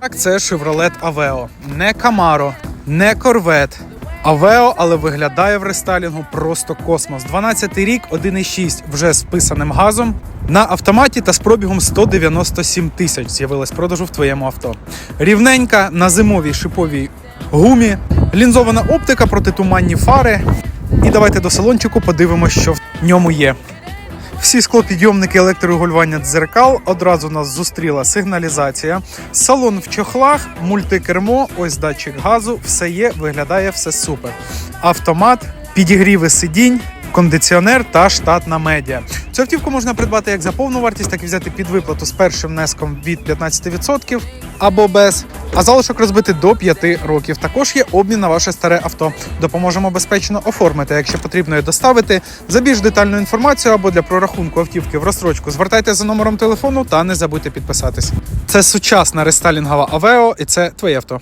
Так, це Chevrolet Aveo. Не Camaro, не Corvette. Aveo, але виглядає в рестайлінгу просто космос. 12 рік, 1,6 вже з писаним газом. На автоматі та з пробігом 197 тисяч з'явилась продажу в твоєму авто. Рівненька на зимовій шиповій гумі, лінзована оптика, протитуманні фари. І давайте до салончику подивимося, що в ньому є. Всі склопідйомники електрорегулювання дзеркал. Одразу нас зустріла сигналізація. Салон в чохлах, мультикермо, ось датчик газу. Все є, виглядає все супер. Автомат, підігріви сидінь. Кондиціонер та штатна медіа. Цю автівку можна придбати як за повну вартість, так і взяти під виплату з першим внеском від 15% або без, а залишок розбити до 5 років. Також є обмін на ваше старе авто. Допоможемо безпечно оформити. Якщо потрібно і доставити за більш детальну інформацію або для прорахунку автівки в розстрочку, звертайте за номером телефону та не забудьте підписатись. Це сучасна рестайлінгова Авео, і це твоє авто.